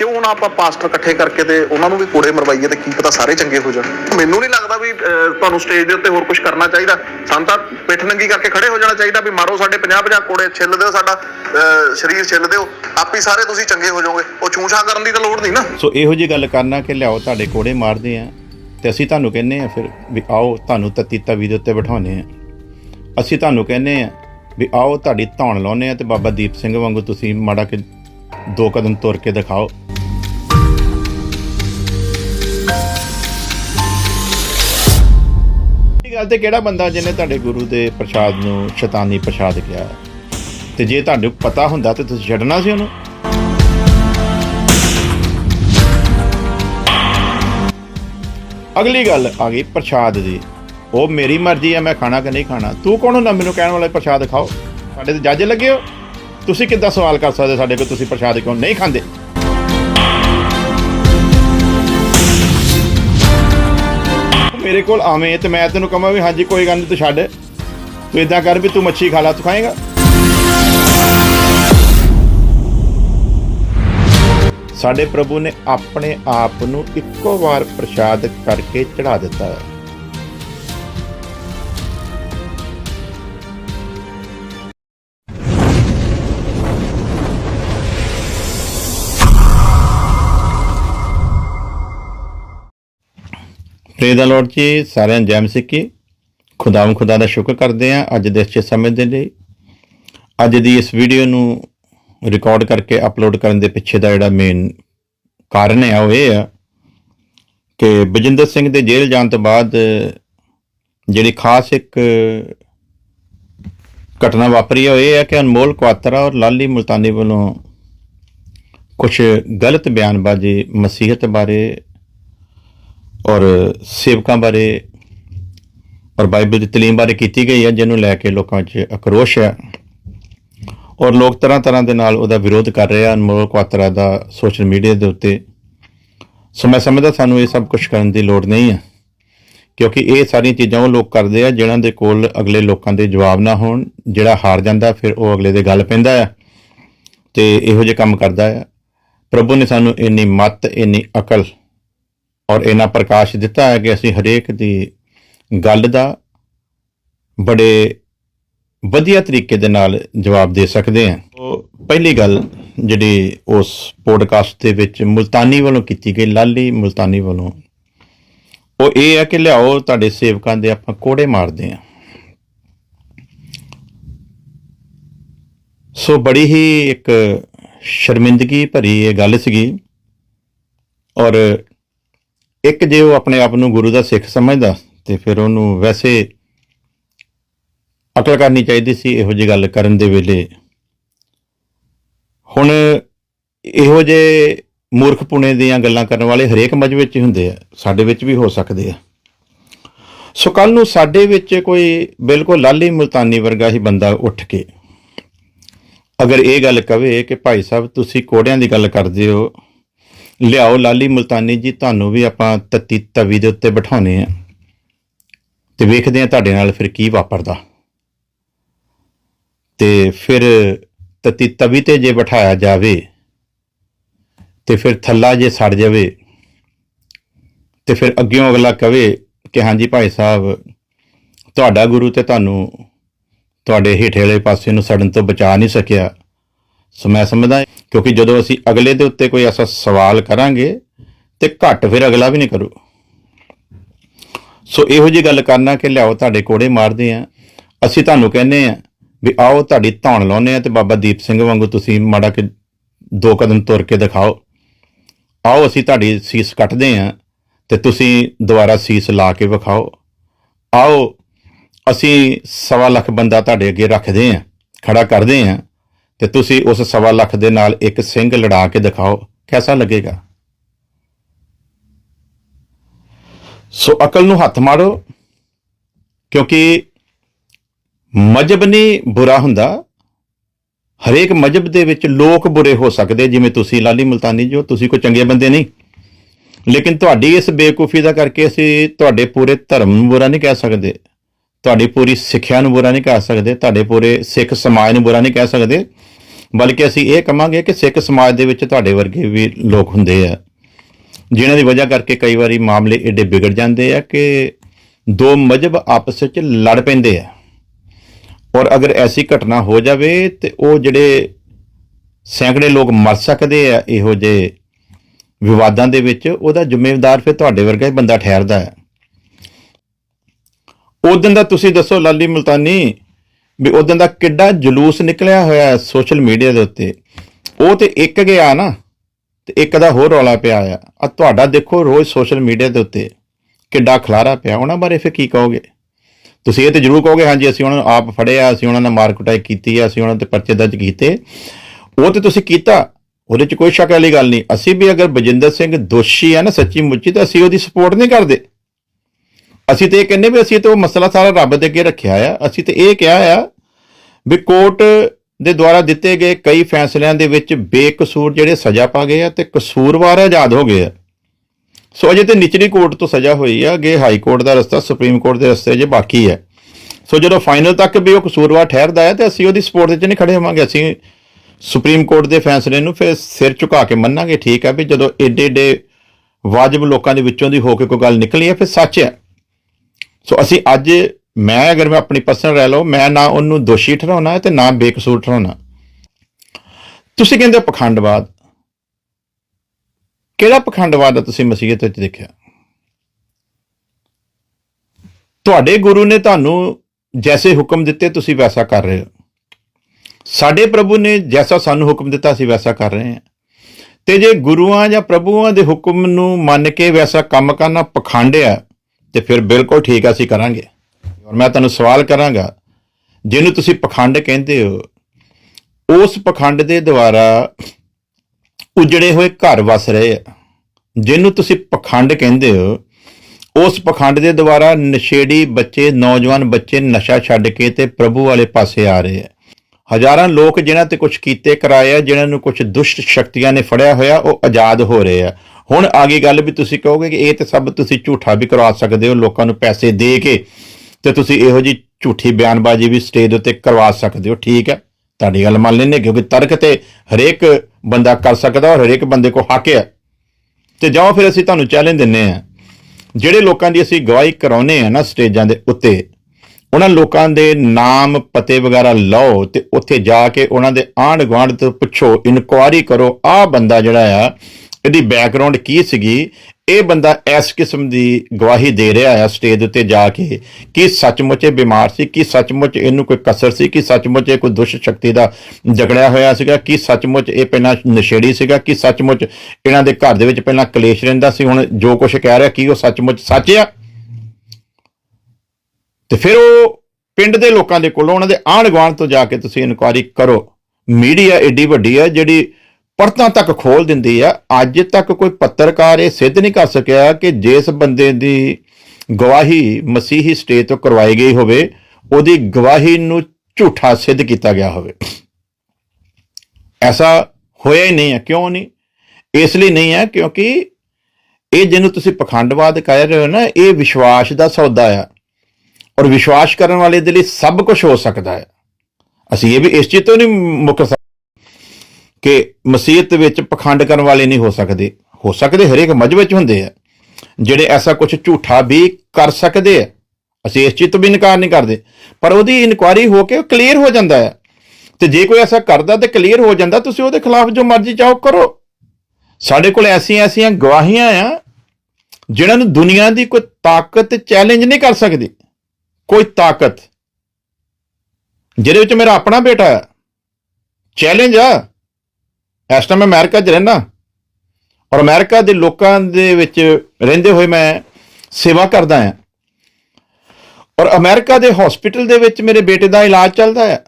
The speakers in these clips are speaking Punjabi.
ਕਿਉਂ ਨਾ ਆਪਾਂ ਪਾਸਟਰ ਇਕੱਠੇ ਕਰਕੇ ਤੇ ਉਹਨਾਂ ਨੂੰ ਵੀ ਕੋੜੇ ਮਰਵਾਈਏ ਤੇ ਕੀ ਪਤਾ ਸਾਰੇ ਚੰਗੇ ਹੋ ਜਾਣ? ਮੈਨੂੰ ਨਹੀਂ ਲੱਗਦਾ ਵੀ ਤੁਹਾਨੂੰ ਸਟੇਜ ਦੇ ਉੱਤੇ ਹੋਰ ਕੁਝ ਕਰਨਾ ਚਾਹੀਦਾ। ਸਾਨੂੰ ਤਾਂ ਪਿੱਠ ਨੰਗੀ ਕਰਕੇ ਖੜੇ ਹੋ ਜਾਣਾ ਚਾਹੀਦਾ ਵੀ ਮਾਰੋ ਸਾਡੇ 50 50 ਕੋੜੇ, ਛਿੱਲ ਦਿਓ ਸਾਡਾ ਸਰੀਰ ਛਿੱਲ ਦਿਓ। ਆਪੇ ਸਾਰੇ ਤੁਸੀਂ ਚੰਗੇ ਹੋ ਜਾਓਗੇ। ਉਹ ਛੂਛਾਂ ਕਰਨ ਦੀ ਤਾਂ ਲੋੜ ਨਹੀਂ ਨਾ। ਸੋ ਇਹੋ ਜੀ ਗੱਲ ਕਰਨਾ ਕਿ ਲਿਆਓ, ਤੁਹਾਡੇ ਕੋੜੇ ਮਾਰਦੇ ਆ ਤੇ ਅਸੀਂ ਤੁਹਾਨੂੰ ਕਹਿੰਨੇ ਆ ਫਿਰ ਵੀ ਆਓ, ਤੁਹਾਨੂੰ ਤਤੀ ਤਵੀ ਦੇ ਉੱਤੇ ਬਿਠਾਉਨੇ ਆ। ਅਸੀਂ ਤੁਹਾਨੂੰ ਕਹਿੰਨੇ ਆ ਵੀ ਆਓ, ਤੁਹਾਡੀ ਧੌਣ ਲਾਉਨੇ ਆ ਤੇ ਬਾਬਾ ਦੀਪ ਸਿੰਘ ਵਾਂਗੂ ਤੁਸੀਂ ਮਾੜਾ ਕਿ ਦੋ ਕਦਮ ਤੁਰ ਕੇ ਦਿਖਾਓ। ਇਹ ਗੱਲ ਤੇ ਕਿਹੜਾ ਬੰਦਾ ਜਿਹਨੇ ਤੁਹਾਡੇ ਗੁਰੂ ਦੇ ਪ੍ਰਸ਼ਾਦ ਨੂੰ ਸ਼ੈਤਾਨੀ ਪ੍ਰਸ਼ਾਦ ਕਿਹਾ? ਤੇ ਜੇ ਤੁਹਾਨੂੰ ਪਤਾ ਹੁੰਦਾ ਤੇ ਤੁਸੀਂ ਛੱਡਣਾ ਸੀ ਉਹਨੂੰ? ਅਗਲੀ ਗੱਲ ਆ ਗਈ ਪ੍ਰਸ਼ਾਦ ਦੀ। ਉਹ ਮੇਰੀ ਮਰਜ਼ੀ ਹੈ ਮੈਂ ਖਾਣਾ ਕਿ ਨਹੀਂ ਖਾਣਾ? ਤੂੰ ਕੌਣ ਹੁੰਦਾ? ਮੈਨੂੰ ਕਹਿਣ ਵਾਲਾ ਪ੍ਰਸ਼ਾਦ ਖਾਓ। ਸਾਡੇ ਤੇ ਜੱਜ ਲੱਗੇ ਹੋ। ਤੁਸੀਂ ਕਿੱਦਾਂ ਸਵਾਲ ਕਰ ਸਕਦੇ ਸਾਡੇ ਕੋਲ? ਤੁਸੀਂ ਪ੍ਰਸ਼ਾਦ ਕਿਉਂ ਨਹੀਂ ਖਾਂਦੇ? ਮੇਰੇ ਕੋਲ ਆਵੇਂ ਤੇ ਮੈਂ ਤੈਨੂੰ ਕਹਾਂ ਵੀ ਹਾਂਜੀ, ਕੋਈ ਗੱਲ ਨਹੀਂ, ਤੂੰ ਛੱਡ। ਤੂੰ ਇਦਾਂ ਕਰ ਵੀ ਤੂੰ ਮੱਛੀ ਖਾ ਲਾ, ਤੂੰ ਖਾਏਗਾ? ਸਾਡੇ ਪ੍ਰਭੂ ਨੇ ਆਪਣੇ ਆਪ ਨੂੰ ਇੱਕੋ ਵਾਰ ਪ੍ਰਸ਼ਾਦ ਕਰਕੇ ਚੜਾ ਦਿੱਤਾ ਹੈ। ਪ੍ਰੇ ਦਾ ਲਾਰਡ ਜੀ, ਸਾਰਿਆਂ ਨੂੰ ਜੈ ਮਸੀਹ ਕੀ। ਖੁਦਾਵੰ ਖੁਦਾ ਦਾ ਸ਼ੁਕਰ ਕਰਦੇ ਹਾਂ ਅੱਜ ਦੇ ਅੱਛੇ ਸਮੇਂ ਦੇ ਲਈ। ਅੱਜ ਦੀ ਇਸ ਵੀਡੀਓ ਨੂੰ ਰਿਕਾਰਡ ਕਰਕੇ ਅਪਲੋਡ ਕਰਨ ਦੇ ਪਿੱਛੇ ਦਾ ਜਿਹੜਾ ਮੇਨ ਕਾਰਨ ਹੈ ਉਹ ਇਹ ਆ ਕਿ ਬਜਿੰਦਰ ਸਿੰਘ ਦੇ ਜੇਲ੍ਹ ਜਾਣ ਤੋਂ ਬਾਅਦ ਜਿਹੜੀ ਖਾਸ ਇੱਕ ਘਟਨਾ ਵਾਪਰੀ ਹੈ ਉਹ ਇਹ ਹੈ ਕਿ ਅਨਮੋਲ ਕੁਆਤਰਾ ਔਰ ਲਾਲੀ ਮੁਲਤਾਨੀ ਵੱਲੋਂ ਕੁਝ ਗਲਤ ਬਿਆਨਬਾਜ਼ੀ, ਮਸੀਹਤ ਬਾਰੇ ਔਰ ਸੇਵਕਾਂ ਬਾਰੇ ਔਰ ਬਾਈਬਲ ਦੀ ਤਾਲੀਮ ਬਾਰੇ ਕੀਤੀ ਗਈ ਹੈ, ਜਿਹਨੂੰ ਲੈ ਕੇ ਲੋਕਾਂ 'ਚ ਅਕਰੋਸ਼ ਹੈ। ਔਰ ਲੋਕ ਤਰ੍ਹਾਂ ਤਰ੍ਹਾਂ ਦੇ ਨਾਲ ਉਹਦਾ ਵਿਰੋਧ ਕਰ ਰਹੇ ਆ ਅਨਮੋਲ ਕੁਆਤਰਾ ਦਾ ਸੋਸ਼ਲ ਮੀਡੀਆ ਦੇ ਉੱਤੇ। ਸੋ ਮੈਂ ਸਮਝਦਾ ਸਾਨੂੰ ਇਹ ਸਭ ਕੁਝ ਕਰਨ ਦੀ ਲੋੜ ਨਹੀਂ ਹੈ, ਕਿਉਂਕਿ ਇਹ ਸਾਰੀਆਂ ਚੀਜ਼ਾਂ ਉਹ ਲੋਕ ਕਰਦੇ ਆ ਜਿਨ੍ਹਾਂ ਦੇ ਕੋਲ ਅਗਲੇ ਲੋਕਾਂ ਦੇ ਜਵਾਬ ਨਾ ਹੋਣ, ਜਿਹੜਾ ਹਾਰ ਜਾਂਦਾ, ਫਿਰ ਉਹ ਅਗਲੇ ਦੇ ਗੱਲ ਪੈਂਦਾ ਆ ਤੇ ਇਹੋ ਜਿਹੇ ਕੰਮ ਕਰਦਾ ਆ। ਪ੍ਰਭੂ ਨੇ ਸਾਨੂੰ ਇੰਨੀ ਮੱਤ, ਇੰਨੀ ਅਕਲ ਔਰ ਇਹਨਾਂ ਪ੍ਰਕਾਸ਼ ਦਿੱਤਾ ਹੈ ਕਿ ਅਸੀਂ ਹਰੇਕ ਦੀ ਗੱਲ ਦਾ ਬੜੇ ਵਧੀਆ ਤਰੀਕੇ ਦੇ ਨਾਲ ਜਵਾਬ ਦੇ ਸਕਦੇ ਹਾਂ। ਪਹਿਲੀ ਗੱਲ ਜਿਹੜੀ ਉਸ ਪੋਡਕਾਸਟ ਦੇ ਵਿੱਚ ਮੁਲਤਾਨੀ ਵੱਲੋਂ ਕੀਤੀ ਗਈ, ਲਾਲੀ ਮੁਲਤਾਨੀ ਵੱਲੋਂ, ਉਹ ਇਹ ਹੈ ਕਿ ਲਿਆਓ, ਤੁਹਾਡੇ ਸੇਵਕਾਂ ਦੇ ਆਪਾਂ ਕੋੜੇ ਮਾਰਦੇ ਹਾਂ। ਸੋ ਬੜੀ ਹੀ ਇੱਕ ਸ਼ਰਮਿੰਦਗੀ ਭਰੀ ਇਹ ਗੱਲ ਸੀਗੀ ਔਰ ਇੱਕ ਜੇ ਉਹ ਆਪਣੇ ਆਪ ਨੂੰ ਗੁਰੂ ਦਾ ਸਿੱਖ ਸਮਝਦਾ ਤੇ ਫਿਰ ਉਹਨੂੰ ਵੈਸੇ ਅਕਲ ਕਰਨੀ ਚਾਹੀਦੀ ਸੀ, ਇਹੋ ਜਿਹੀ ਗੱਲ ਕਰਨ ਦੇ ਵੇਲੇ। ਹੁਣ ਇਹੋ ਜਿਹੇ ਮੂਰਖ ਪੁਣੇ ਦੀਆਂ ਗੱਲਾਂ ਕਰਨ ਵਾਲੇ ਹਰੇਕ ਮਜਬੇ ਵਿੱਚ ਹੀ ਹੁੰਦੇ ਆ, ਸਾਡੇ ਵਿੱਚ ਵੀ ਹੋ ਸਕਦੇ ਆ। ਸੋ ਕੱਲ ਨੂੰ ਸਾਡੇ ਵਿੱਚ ਕੋਈ ਬਿਲਕੁਲ ਲਾਲੀ ਮੁਲਤਾਨੀ ਵਰਗਾ ਹੀ ਬੰਦਾ ਉੱਠ ਕੇ, ਅਗਰ ਇਹ ਗੱਲ ਕਵੇ ਕਿ ਭਾਈ ਸਾਹਿਬ, ਤੁਸੀਂ ਕੋੜਿਆਂ ਦੀ ਗੱਲ ਕਰਦੇ ਹੋ ਲਿਆਓ, ਲਾਲੀ ਮੁਲਤਾਨੀ ਜੀ, ਤੁਹਾਨੂੰ ਵੀ ਆਪਾਂ ਤਤੀ ਤਵੀ ਦੇ ਉੱਤੇ ਬਿਠਾਉਨੇ ਆ। ਤੇ ਵੇਖਦੇ ਆ ਤੁਹਾਡੇ ਨਾਲ ਫਿਰ ਕੀ ਵਾਪਰਦਾ। ਤੇ ਫਿਰ ਤਤੀ ਤਵੀ ਤੇ ਜੇ ਬਿਠਾਇਆ ਜਾਵੇ, ਤੇ ਫਿਰ ਥੱਲਾ ਜੇ ਸੜ ਜਾਵੇ, ਤੇ ਫਿਰ ਅੱਗਿਓਂ ਅਗਲਾ ਕਵੇ ਕਿ ਹਾਂਜੀ ਭਾਈ ਸਾਹਿਬ, ਤੁਹਾਡਾ ਗੁਰੂ ਤੇ ਤੁਹਾਨੂੰ ਤੁਹਾਡੇ ਹੇਠੇ ਵਾਲੇ ਪਾਸੇ ਨੂੰ ਸੜਨ ਤੋਂ ਬਚਾ ਨਹੀਂ ਸਕਿਆ। ਸੋ ਮੈਂ ਸਮਝਦਾ ਕਿਉਂਕਿ ਜਦੋਂ ਅਸੀਂ ਅਗਲੇ ਦੇ ਉੱਤੇ ਕੋਈ ਐਸਾ ਸਵਾਲ ਕਰਾਂਗੇ ਤੇ ਘੱਟ ਫਿਰ ਅਗਲਾ ਵੀ ਨਹੀਂ ਕਰੂ। ਸੋ ਇਹੋ ਜੀ ਗੱਲ ਕਰਨਾ ਕਿ ਲਿਆਓ ਤੁਹਾਡੇ ਕੋੜੇ ਮਾਰਦੇ ਆ ਅਸੀਂ ਤੁਹਾਨੂੰ ਕਹਿੰਨੇ ਆ ਵੀ ਆਓ ਤੁਹਾਡੀ ਧੌਣ ਲਾਉਨੇ ਆ ਤੇ ਬਾਬਾ ਦੀਪ ਸਿੰਘ ਵਾਂਗੂ ਤੁਸੀਂ ਮਾੜਾ ਕਿ ਦੋ ਕਦਮ ਤੁਰ ਕੇ ਦਿਖਾਓ। ਆਓ ਅਸੀਂ ਤੁਹਾਡੀ ਸੀਸ ਕੱਟਦੇ ਆ ਤੇ ਤੁਸੀਂ ਦੁਬਾਰਾ ਸੀਸ ਲਾ ਕੇ ਵਿਖਾਓ। ਆਓ ਅਸੀਂ ਸਵਾ ਲੱਖ ਬੰਦਾ ਤੁਹਾਡੇ ਅੱਗੇ ਰੱਖਦੇ ਆ ਖੜਾ ਕਰਦੇ ਆ ਤੇ ਤੁਸੀਂ ਉਸ ਸਵਾ ਲੱਖ ਦੇ ਨਾਲ ਇੱਕ ਸਿੰਘ ਲੜਾ ਕੇ ਦਿਖਾਓ ਕਿਹਦਾ ਲੱਗੇਗਾ? ਸੋ ਅਕਲ ਨੂੰ ਹੱਥ ਮਾਰੋ, ਕਿਉਂਕਿ ਮਜਬ ਨਹੀਂ ਬੁਰਾ ਹੁੰਦਾ। ਹਰੇਕ ਮਜਬ ਦੇ ਵਿੱਚ ਲੋਕ ਬੁਰੇ ਹੋ ਸਕਦੇ, ਜਿਵੇਂ ਤੁਸੀਂ ਲਾਲੀ ਮਲਤਾਨੀ ਜੋ, ਤੁਸੀਂ ਕੋਈ ਚੰਗੇ ਬੰਦੇ ਨਹੀਂ। ਲੇਕਿਨ ਤੁਹਾਡੀ ਇਸ ਬੇਕੂਫੀ ਦਾ ਕਰਕੇ ਅਸੀਂ ਤੁਹਾਡੇ ਪੂਰੇ ਧਰਮ ਨੂੰ ਬੁਰਾ ਨਹੀਂ ਕਹਿ ਸਕਦੇ। ਤੁਹਾਡੀ ਪੂਰੀ ਸਿੱਖਿਆ ਨੂੰ ਬੁਰਾ ਨਹੀਂ ਕਹਿ ਸਕਦੇ, ਤੁਹਾਡੇ ਪੂਰੇ ਸਿੱਖ ਸਮਾਜ ਨੂੰ ਬੁਰਾ ਨਹੀਂ ਕਹਿ ਸਕਦੇ। ਬਲਕਿ ਅਸੀਂ ਇਹ ਕਹਾਂਗੇ ਕਿ ਸਿੱਖ ਸਮਾਜ ਦੇ ਵਿੱਚ ਤੁਹਾਡੇ ਵਰਗੇ ਵੀ ਲੋਕ ਹੁੰਦੇ ਆ, ਜਿਨ੍ਹਾਂ ਦੀ ਵਜ੍ਹਾ ਕਰਕੇ ਕਈ ਵਾਰੀ ਮਾਮਲੇ ਏਡੇ ਵਿਗੜ ਜਾਂਦੇ ਆ ਕਿ ਦੋ ਮਜਬ ਆਪਸ ਵਿੱਚ ਲੜ ਪੈਂਦੇ ਆ। ਔਰ ਅਗਰ ਐਸੀ ਘਟਨਾ ਹੋ ਜਾਵੇ ਤੇ ਉਹ ਜਿਹੜੇ ਸੈਂਕੜੇ ਲੋਕ ਮਰ ਸਕਦੇ ਆ, ਇਹੋ ਜਿਹੇ ਵਿਵਾਦਾਂ ਦੇ ਵਿੱਚ ਉਹਦਾ ਜ਼ਿੰਮੇਵਾਰ ਫਿਰ ਤੁਹਾਡੇ ਵਰਗਾ ਹੀ ਬੰਦਾ ਠਹਿਰਦਾ ਹੈ। ਉਦੋਂ ਦਾ ਤੁਸੀਂ ਦੱਸੋ ਲਾਲੀ ਮਲਤਾਨੀ ਵੀ ਉਦੋਂ ਦਾ ਕਿੱਡਾ ਜਲੂਸ ਨਿਕਲਿਆ ਹੋਇਆ ਸੋਸ਼ਲ ਮੀਡੀਆ ਦੇ ਉੱਤੇ। ਉਹ ਤੇ ਇੱਕ ਗਿਆ ਨਾ, ਤੇ ਇੱਕ ਦਾ ਹੋਰ ਰੌਲਾ ਪਿਆ ਆ। ਆ ਤੁਹਾਡਾ ਦੇਖੋ ਰੋਜ਼ ਸੋਸ਼ਲ ਮੀਡੀਆ ਦੇ ਉੱਤੇ ਕਿੱਡਾ ਖਲਾਰਾ ਪਿਆ। ਉਹਨਾਂ ਬਾਰੇ ਫਿਰ ਕੀ ਕਹੋਗੇ? ਤੁਸੀਂ ਇਹ ਤੇ ਜ਼ਰੂਰ ਕਹੋਗੇ, ਹਾਂਜੀ, ਅਸੀਂ ਉਹਨਾਂ ਨੂੰ ਆਪ ਫੜਿਆ, ਅਸੀਂ ਉਹਨਾਂ ਨਾਲ ਮਾਰ ਕੁਟਾਈ ਕੀਤੀ ਆ, ਅਸੀਂ ਉਹਨਾਂ ਤੇ ਪਰਚੇ ਦਰਜ ਕੀਤੇ। ਉਹ ਤੇ ਤੁਸੀਂ ਕੀਤਾ, ਉਹਦੇ 'ਚ ਕੋਈ ਸ਼ੱਕ ਵਾਲੀ ਗੱਲ ਨਹੀਂ। ਅਸੀਂ ਵੀ ਅਗਰ ਬਜਿੰਦਰ ਸਿੰਘ ਦੋਸ਼ੀ ਆ ਨਾ, ਸੱਚੀ ਮੁੱਚੀ, ਤਾਂ ਅਸੀਂ ਉਹਦੀ ਸਪੋਰਟ ਨਹੀਂ ਕਰਦੇ। ਅਸੀਂ ਤੇ ਇਹ ਕਹਿੰਦੇ ਵੀ ਅਸੀਂ ਤੇ ਉਹ ਮਸਲਾ ਸਾਰਾ ਰੱਬ ਦੇ ਅੱਗੇ ਰੱਖਿਆ ਆ। ਅਸੀਂ ਤੇ ਇਹ ਕਿਹਾ ਆ ਵੀ ਕੋਰਟ ਦੇ ਦੁਆਰਾ ਦਿੱਤੇ ਗਏ ਕਈ ਫੈਸਲਿਆਂ ਦੇ ਵਿੱਚ ਬੇਕਸੂਰ ਜਿਹੜੇ ਸਜ਼ਾ ਪਾ ਗਏ ਆ ਤੇ ਕਸੂਰਵਾਰ ਆਜ਼ਾਦ ਹੋ ਗਏ ਆ। ਸੋ ਅਜੇ ਤੇ ਨਿਚਲੀ ਕੋਰਟ ਤੋਂ ਸਜ਼ਾ ਹੋਈ ਆ, ਅੱਗੇ ਹਾਈ ਕੋਰਟ ਦਾ ਰਸਤਾ, ਸੁਪਰੀਮ ਕੋਰਟ ਦੇ ਰਸਤੇ ਜੇ ਬਾਕੀ ਹੈ ਸੋ ਜਦੋਂ ਫਾਈਨਲ ਤੱਕ ਵੀ ਉਹ ਕਸੂਰਵਾਰ ਠਹਿਰਦਾ ਹੈ ਤੇ ਅਸੀਂ ਉਹਦੀ ਸਪੋਰਟ ਵਿੱਚ ਨਹੀਂ ਖੜੇ ਹੋਵਾਂਗੇ। ਅਸੀਂ ਸੁਪਰੀਮ ਕੋਰਟ ਦੇ ਫੈਸਲੇ ਨੂੰ ਫਿਰ ਸਿਰ ਝੁਕਾ ਕੇ ਮੰਨਾਂਗੇ, ਠੀਕ ਹੈ ਵੀ ਜਦੋਂ ਏਡੇ ਏਡੇ ਵਾਜਬ ਲੋਕਾਂ ਦੇ ਵਿੱਚੋਂ ਦੀ ਹੋ ਕੇ ਕੋਈ ਗੱਲ ਨਿਕਲੀ ਹੈ ਫਿਰ ਸੱਚ ਹੈ ਸੋ ਅਸੀਂ ਅੱਜ ਮੈਂ ਅਗਰ ਮੈਂ ਆਪਣੀ ਪਰਸਨਲ ਰਹਿ ਲਓ ਮੈਂ ਨਾ ਉਹਨੂੰ ਦੋਸ਼ੀ ਠਹਿਰਾਉਣਾ ਹੈ ਤੇ ਨਾ ਬੇਕਸੂਰ ਠਹਿਰਾਉਣਾ। ਤੁਸੀਂ ਕਹਿੰਦੇ ਹੋ ਪਖੰਡਵਾਦ। ਕਿਹੜਾ ਪਖੰਡਵਾਦ ਆ ਤੁਸੀਂ ਮਸੀਹਤ ਵਿੱਚ ਦੇਖਿਆ? ਤੁਹਾਡੇ ਗੁਰੂ ਨੇ ਤੁਹਾਨੂੰ ਜੈਸੇ ਹੁਕਮ ਦਿੱਤੇ, ਤੁਸੀਂ ਵੈਸਾ ਕਰ ਰਹੇ ਹੋ। ਸਾਡੇ ਪ੍ਰਭੂ ਨੇ ਜੈਸਾ ਸਾਨੂੰ ਹੁਕਮ ਦਿੱਤਾ, ਅਸੀਂ ਵੈਸਾ ਕਰ ਰਹੇ ਹਾਂ। ਤੇ ਜੇ ਗੁਰੂਆਂ ਜਾਂ ਪ੍ਰਭੂਆਂ ਦੇ ਹੁਕਮ ਨੂੰ ਮੰਨ ਕੇ ਵੈਸਾ ਕੰਮ ਕਰਨਾ ਪਖੰਡ ਪਖੰਡਿਆ ਤੇ ਫਿਰ ਬਿਲਕੁਲ ਠੀਕ ਆ, ਅਸੀਂ ਕਰਾਂਗੇ। ਔਰ ਮੈਂ ਤੁਹਾਨੂੰ ਸਵਾਲ ਕਰਾਂਗਾ, ਜਿਹਨੂੰ ਤੁਸੀਂ ਪਖੰਡ ਕਹਿੰਦੇ ਹੋ, ਉਸ ਪਖੰਡ ਦੇ ਦੁਆਰਾ ਉਜੜੇ ਹੋਏ ਘਰ ਵਸ ਰਹੇ ਆ। ਜਿਹਨੂੰ ਤੁਸੀਂ ਪਖੰਡ ਕਹਿੰਦੇ ਹੋ, ਉਸ ਪਖੰਡ ਦੇ ਦੁਆਰਾ ਨਸ਼ੇੜੀ ਬੱਚੇ, ਨੌਜਵਾਨ ਬੱਚੇ ਨਸ਼ਾ ਛੱਡ ਕੇ ਤੇ ਪ੍ਰਭੂ ਵਾਲੇ ਪਾਸੇ ਆ ਰਹੇ ਆ। ਹਜ਼ਾਰਾਂ ਲੋਕ ਜਿਨ੍ਹਾਂ ਤੇ ਕੁਝ ਕੀਤੇ ਕਰਾਏ ਆ, ਜਿਨ੍ਹਾਂ ਨੂੰ ਕੁਝ ਦੁਸ਼ਟ ਸ਼ਕਤੀਆਂ ਨੇ ਫੜਿਆ ਹੋਇਆ, ਉਹ ਆਜ਼ਾਦ ਹੋ ਰਹੇ ਆ। ਹੁਣ ਆ ਗਈ ਗੱਲ ਵੀ ਤੁਸੀਂ ਕਹੋਗੇ ਕਿ ਇਹ ਤੇ ਸਭ ਤੁਸੀਂ ਝੂਠਾ ਵੀ ਕਰਵਾ ਸਕਦੇ ਹੋ, ਲੋਕਾਂ ਨੂੰ ਪੈਸੇ ਦੇ ਕੇ ਤੇ ਤੁਸੀਂ ਇਹੋ ਜੀ ਝੂਠੀ ਬਿਆਨਬਾਜ਼ੀ ਵੀ ਸਟੇਜ ਉੱਤੇ ਕਰਵਾ ਸਕਦੇ ਹੋ, ਠੀਕ ਹੈ? ਤੁਹਾਡੀ ਗੱਲ ਮੰਨ ਲੈਂਦੇ ਕਿਉਂਕਿ ਤਰਕ ਤੇ ਹਰੇਕ ਬੰਦਾ ਕਰ ਸਕਦਾ ਔਰ ਹਰੇਕ ਬੰਦੇ ਕੋ ਹੱਕ ਹੈ। ਤੇ ਜਾਓ ਫਿਰ ਅਸੀਂ ਤੁਹਾਨੂੰ ਚੈਲੰਜ ਦਿੰਨੇ ਆ ਜਿਹੜੇ ਲੋਕਾਂ ਦੀ ਅਸੀਂ ਗਵਾਹੀ ਕਰਾਉਨੇ ਆ ਨਾ ਸਟੇਜਾਂ ਦੇ ਉੱਤੇ, ਉਹਨਾਂ ਲੋਕਾਂ ਦੇ ਨਾਮ, ਪਤੇ ਵਗੈਰਾ ਲਓ ਤੇ ਉੱਥੇ ਜਾ ਕੇ ਉਹਨਾਂ ਦੇ ਆਂਢ ਗੁਆਂਢ ਤੋਂ ਪੁੱਛੋ, ਇਨਕੁਆਰੀ ਕਰੋ, ਆਹ ਬੰਦਾ ਜਿਹੜਾ ਆ ਇਹਦੀ ਬੈਕਗ੍ਰਾਉਂਡ ਕੀ ਸੀਗੀ? ਇਹ ਬੰਦਾ ਇਸ ਕਿਸਮ ਦੀ ਗਵਾਹੀ ਦੇ ਰਿਹਾ ਆ ਸਟੇਜ ਉੱਤੇ ਜਾ ਕੇ ਕਿ ਸੱਚਮੁੱਚ ਇਹ ਬਿਮਾਰ ਸੀ, ਕਿ ਸੱਚਮੁੱਚ ਇਹਨੂੰ ਕੋਈ ਕਸਰ ਸੀ, ਕਿ ਸੱਚਮੁੱਚ ਇਹ ਕੋਈ ਦੁਸ਼ਟ ਸ਼ਕਤੀ ਦਾ ਜਗੜਿਆ ਹੋਇਆ ਸੀਗਾ, ਕਿ ਸੱਚਮੁੱਚ ਇਹ ਪਹਿਲਾਂ ਨਸ਼ੇੜੀ ਸੀਗਾ, ਕਿ ਸੱਚਮੁੱਚ ਇਹਨਾਂ ਦੇ ਘਰ ਦੇ ਵਿੱਚ ਪਹਿਲਾਂ ਕਲੇਸ਼ ਰਹਿੰਦਾ ਸੀ, ਹੁਣ ਜੋ ਕੁਝ ਕਹਿ ਰਿਹਾ ਕੀ ਉਹ ਸੱਚਮੁੱਚ ਸੱਚ ਆ? ਤੇ ਫਿਰ ਉਹ ਪਿੰਡ ਦੇ ਲੋਕਾਂ ਦੇ ਕੋਲੋਂ ਉਹਨਾਂ ਦੇ ਆਂਢ ਗੁਆਂਢ ਤੋਂ ਜਾ ਕੇ ਤੁਸੀਂ ਇਨਕੁਆਰੀ ਕਰੋ। ਮੀਡੀਆ ਏਡੀ ਵੱਡੀ ਹੈ ਜਿਹੜੀ ਪਰਤਾਂ ਤੱਕ ਖੋਲ ਦਿੰਦੀ ਆ। ਅੱਜ ਤੱਕ ਕੋਈ ਪੱਤਰਕਾਰ ਇਹ ਸਿੱਧ ਨਹੀਂ ਕਰ ਸਕਿਆ ਕਿ ਜਿਸ ਬੰਦੇ ਦੀ ਗਵਾਹੀ ਮਸੀਹੀ ਸਟੇਜ ਤੋਂ ਕਰਵਾਈ ਗਈ ਹੋਵੇ, ਉਹਦੀ ਗਵਾਹੀ ਨੂੰ ਝੂਠਾ ਸਿੱਧ ਕੀਤਾ ਗਿਆ ਹੋਵੇ। ਐਸਾ ਹੋਇਆ ਹੀ ਨਹੀਂ ਹੈ। ਕਿਉਂ ਨਹੀਂ? ਇਸ ਲਈ ਨਹੀਂ ਹੈ ਕਿਉਂਕਿ ਇਹ ਜਿਹਨੂੰ ਤੁਸੀਂ ਪਖੰਡਵਾਦ ਕਹਿ ਰਹੇ ਹੋ ਨਾ, ਇਹ ਵਿਸ਼ਵਾਸ ਦਾ ਸੌਦਾ ਆ। ਔਰ ਵਿਸ਼ਵਾਸ ਕਰਨ ਵਾਲੇ ਦੇ ਲਈ ਸਭ ਕੁਝ ਹੋ ਸਕਦਾ ਹੈ। ਅਸੀਂ ਇਹ ਵੀ ਇਸ ਚੀਜ਼ ਤੋਂ ਨਹੀਂ ਮੁੱਕ ਕਿ ਮਸੀਹਤ ਵਿੱਚ ਪਖੰਡ ਕਰਨ ਵਾਲੇ ਨਹੀਂ ਹੋ ਸਕਦੇ। ਹੋ ਸਕਦੇ ਹਰੇਕ ਮਜਬ ਵਿੱਚ ਹੁੰਦੇ ਆ। ਜਿਹੜੇ ਐਸਾ ਕੁਝ ਝੂਠਾ ਵੀ ਕਰ ਸਕਦੇ ਆ। ਅਸੀਂ ਇਸ ਚੀਜ਼ ਤੋਂ ਵੀ ਇਨਕਾਰ ਨਹੀਂ ਕਰਦੇ। ਪਰ ਉਹਦੀ ਇਨਕੁਆਰੀ ਹੋ ਕੇ ਕਲੀਅਰ ਹੋ ਜਾਂਦਾ ਹੈ ਤੇ ਜੇ ਕੋਈ ਐਸਾ ਕਰਦਾ ਤੇ ਕਲੀਅਰ ਹੋ ਜਾਂਦਾ, ਤੁਸੀਂ ਉਹਦੇ ਖਿਲਾਫ ਜੋ ਮਰਜ਼ੀ ਚਾਹੋ ਕਰੋ। ਸਾਡੇ ਕੋਲ ਐਸੀਆਂ ਐਸੀਆਂ ਗਵਾਹੀਆਂ ਆ, ਜਿਨ੍ਹਾਂ ਨੂੰ ਦੁਨੀਆ ਦੀ ਕੋਈ ਤਾਕਤ ਚੈਲੰਜ ਨਹੀਂ ਕਰ ਸਕਦੀ। ਕੋਈ ਤਾਕਤ। ਜਿਹਦੇ ਵਿੱਚ ਮੇਰਾ ਆਪਣਾ ਬੇਟਾ ਹੈ ਚੈਲੰਜ ਆ। ਇਸ ਟਾਈਮ ਮੈਂ ਅਮਰੀਕਾ 'ਚ ਰਹਿਣਾ ਔਰ ਅਮਰੀਕਾ ਦੇ ਲੋਕਾਂ ਦੇ ਵਿੱਚ ਰਹਿੰਦੇ ਹੋਏ ਮੈਂ ਸੇਵਾ ਕਰਦਾ ਹਾਂ। ਔਰ ਅਮਰੀਕਾ ਦੇ ਹਸਪੀਟਲ ਦੇ ਵਿੱਚ ਮੇਰੇ ਬੇਟੇ ਦਾ ਇਲਾਜ ਚੱਲਦਾ ਹੈ,